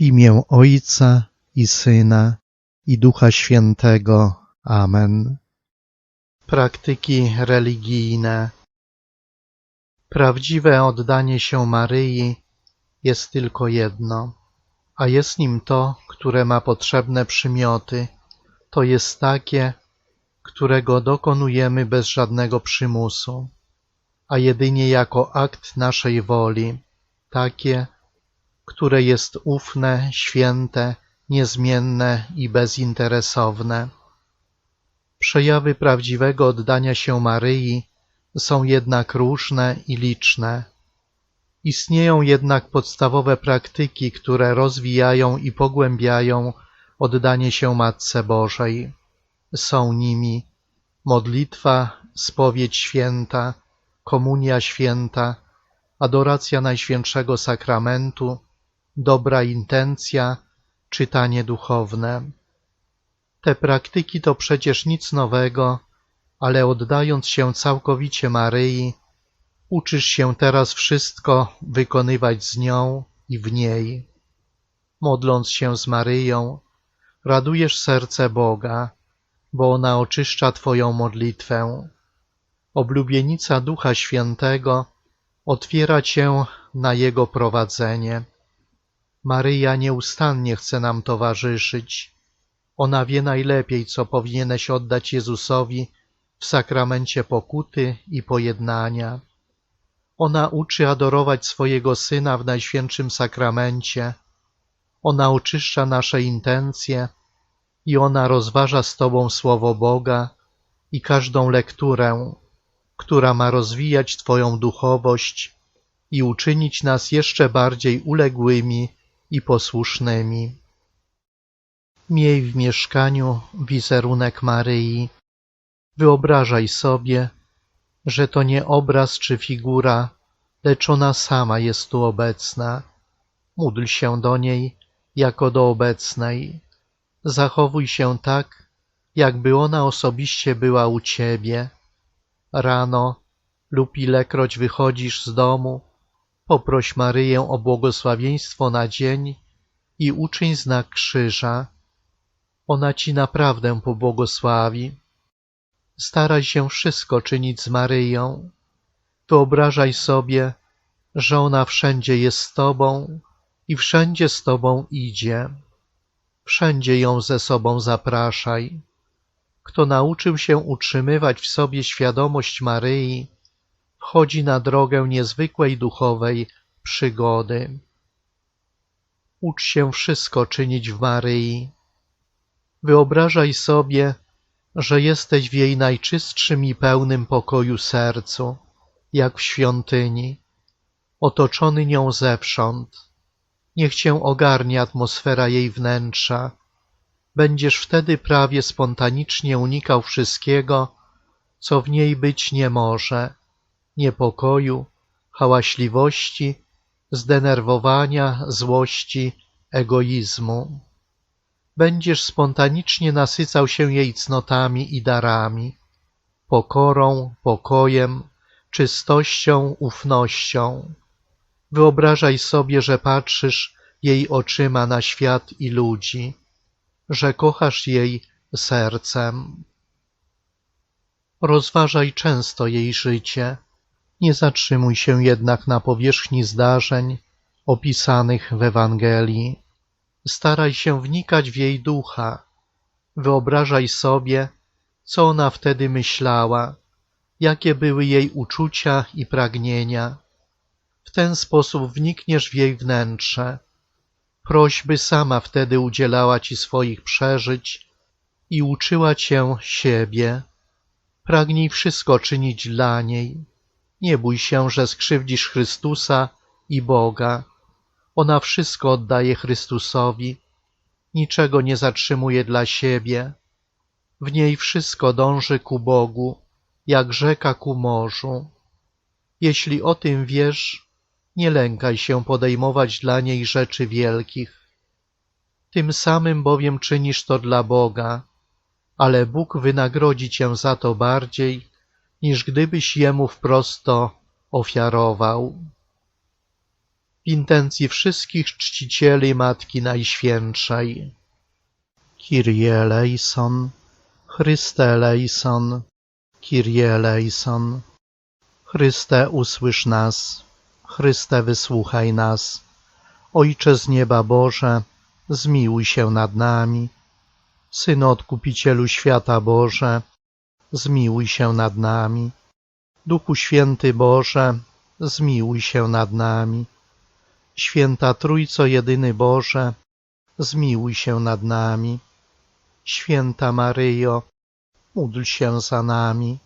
W imię Ojca i Syna i Ducha Świętego. Amen. Praktyki religijne Prawdziwe oddanie się Maryi jest tylko jedno, a jest nim to, które ma potrzebne przymioty, to jest takie, którego dokonujemy bez żadnego przymusu, a jedynie jako akt naszej woli, takie, które jest ufne, święte, niezmienne i bezinteresowne. Przejawy prawdziwego oddania się Maryi są jednak różne i liczne. Istnieją jednak podstawowe praktyki, które rozwijają i pogłębiają oddanie się Matce Bożej. Są nimi modlitwa, spowiedź święta, komunia święta, adoracja Najświętszego Sakramentu, dobra intencja, czytanie duchowne. Te praktyki to przecież nic nowego, ale oddając się całkowicie Maryi, uczysz się teraz wszystko wykonywać z nią i w niej. Modląc się z Maryją, radujesz serce Boga, bo ona oczyszcza Twoją modlitwę. Oblubienica Ducha Świętego otwiera Cię na Jego prowadzenie. Maryja nieustannie chce nam towarzyszyć. Ona wie najlepiej, co powinieneś oddać Jezusowi w sakramencie pokuty i pojednania. Ona uczy adorować swojego Syna w Najświętszym Sakramencie. Ona oczyszcza nasze intencje i ona rozważa z Tobą Słowo Boga i każdą lekturę, która ma rozwijać Twoją duchowość i uczynić nas jeszcze bardziej uległymi i posłusznymi. Miej w mieszkaniu wizerunek Maryi. Wyobrażaj sobie, że to nie obraz czy figura, lecz ona sama jest tu obecna. Módl się do niej jako do obecnej. Zachowuj się tak, jakby ona osobiście była u ciebie. Rano lub ilekroć wychodzisz z domu, poproś Maryję o błogosławieństwo na dzień i uczyń znak krzyża. Ona ci naprawdę pobłogosławi. Staraj się wszystko czynić z Maryją. Wyobrażaj sobie, że ona wszędzie jest z tobą i wszędzie z tobą idzie. Wszędzie ją ze sobą zapraszaj. Kto nauczył się utrzymywać w sobie świadomość Maryi, wchodzi na drogę niezwykłej duchowej przygody. Ucz się wszystko czynić w Maryi. Wyobrażaj sobie, że jesteś w jej najczystszym i pełnym pokoju sercu, jak w świątyni, otoczony nią zewsząd. Niech cię ogarnie atmosfera jej wnętrza. Będziesz wtedy prawie spontanicznie unikał wszystkiego, co w niej być nie może niepokoju, hałaśliwości, zdenerwowania, złości, egoizmu. Będziesz spontanicznie nasycał się jej cnotami i darami, pokorą, pokojem, czystością, ufnością. Wyobrażaj sobie, że patrzysz jej oczyma na świat i ludzi, że kochasz jej sercem. Rozważaj często jej życie, nie zatrzymuj się jednak na powierzchni zdarzeń opisanych w Ewangelii. Staraj się wnikać w jej ducha. Wyobrażaj sobie, co ona wtedy myślała, jakie były jej uczucia i pragnienia. W ten sposób wnikniesz w jej wnętrze. Prośby sama wtedy udzielała ci swoich przeżyć i uczyła cię siebie. Pragnij wszystko czynić dla niej. Nie bój się, że skrzywdzisz Chrystusa i Boga. Ona wszystko oddaje Chrystusowi, niczego nie zatrzymuje dla siebie. W niej wszystko dąży ku Bogu, jak rzeka ku morzu. Jeśli o tym wiesz, nie lękaj się podejmować dla niej rzeczy wielkich. Tym samym bowiem czynisz to dla Boga, ale Bóg wynagrodzi cię za to bardziej, niż gdybyś Jemu wprost to ofiarował. W intencji wszystkich czcicieli Matki Najświętszej. Kyrie eleison, Chryste eleison, Kyrie eleison. Chryste usłysz nas, Chryste wysłuchaj nas. Ojcze z nieba Boże, zmiłuj się nad nami. Synu Odkupicielu świata Boże, zmiłuj się nad nami. Duchu Święty Boże, zmiłuj się nad nami. Święta Trójco Jedyny Boże, zmiłuj się nad nami. Święta Maryjo, módl się za nami.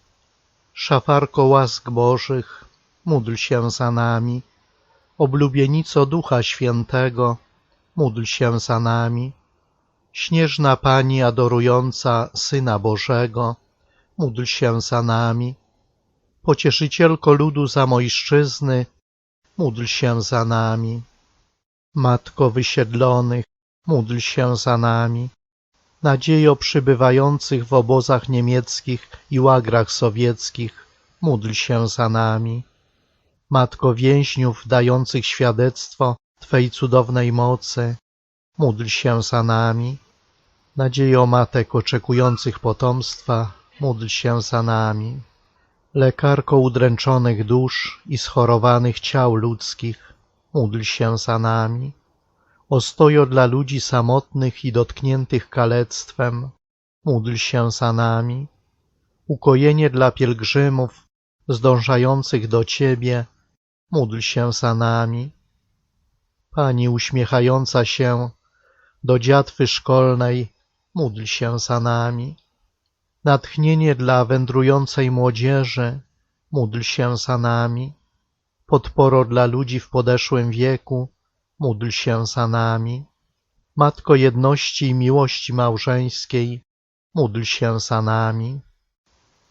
Szafarko łask Bożych, módl się za nami. Oblubienico Ducha Świętego, módl się za nami. Śnieżna Pani adorująca Syna Bożego, módl się za nami. Pocieszycielko ludu Zamojszczyzny, módl się za nami. Matko wysiedlonych, módl się za nami. Nadziejo przybywających w obozach niemieckich i łagrach sowieckich, módl się za nami. Matko więźniów dających świadectwo Twej cudownej mocy, módl się za nami. Nadziejo matek oczekujących potomstwa, módl się za nami. Lekarko udręczonych dusz i schorowanych ciał ludzkich, módl się za nami. Ostojo dla ludzi samotnych i dotkniętych kalectwem, módl się za nami. Ukojenie dla pielgrzymów zdążających do Ciebie, módl się za nami. Pani uśmiechająca się do dziatwy szkolnej, módl się za nami. Natchnienie dla wędrującej młodzieży, módl się za nami. Podporo dla ludzi w podeszłym wieku, módl się za nami. Matko jedności i miłości małżeńskiej, módl się za nami.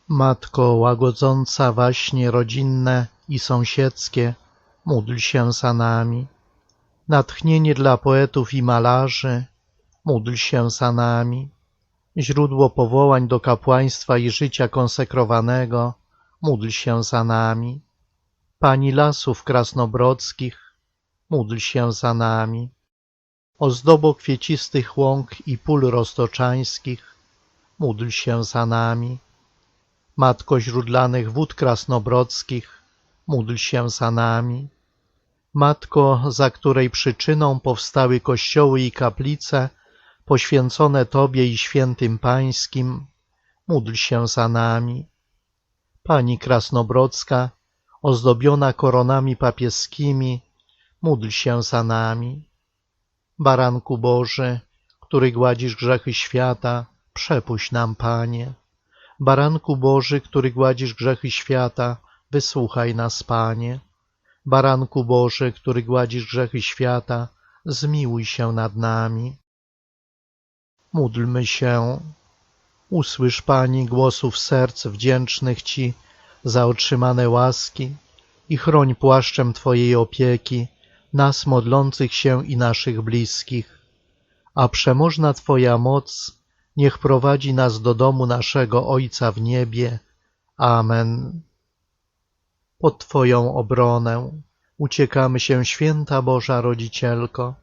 Matko łagodząca waśnie rodzinne i sąsiedzkie, módl się za nami. Natchnienie dla poetów i malarzy, módl się za nami. Źródło powołań do kapłaństwa i życia konsekrowanego, módl się za nami. Pani lasów krasnobrodzkich, módl się za nami. Ozdobo kwiecistych łąk i pól roztoczańskich, módl się za nami. Matko źródlanych wód krasnobrodzkich, módl się za nami. Matko, za której przyczyną powstały kościoły i kaplice poświęcone Tobie i świętym Pańskim, módl się za nami. Pani Krasnobrodzka, ozdobiona koronami papieskimi, módl się za nami. Baranku Boży, który gładzisz grzechy świata, przepuść nam, Panie. Baranku Boży, który gładzisz grzechy świata, wysłuchaj nas, Panie. Baranku Boży, który gładzisz grzechy świata, zmiłuj się nad nami. Módlmy się. Usłysz, Pani, głosów serc wdzięcznych Ci za otrzymane łaski i chroń płaszczem Twojej opieki nas modlących się i naszych bliskich. A przemożna Twoja moc niech prowadzi nas do domu naszego Ojca w niebie. Amen. Pod Twoją obronę uciekamy się, święta Boża Rodzicielko.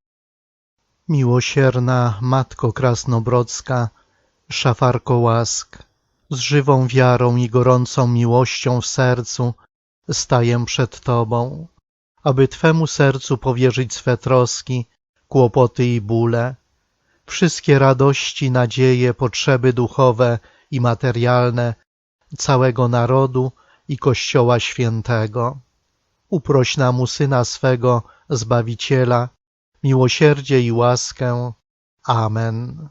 Miłosierna Matko Krasnobrodzka, szafarko łask, z żywą wiarą i gorącą miłością w sercu staję przed Tobą, aby Twemu sercu powierzyć swe troski, kłopoty i bóle, wszystkie radości, nadzieje, potrzeby duchowe i materialne całego narodu i Kościoła Świętego. Uproś nam u Syna swego, Zbawiciela, miłosierdzie i łaskę. Amen.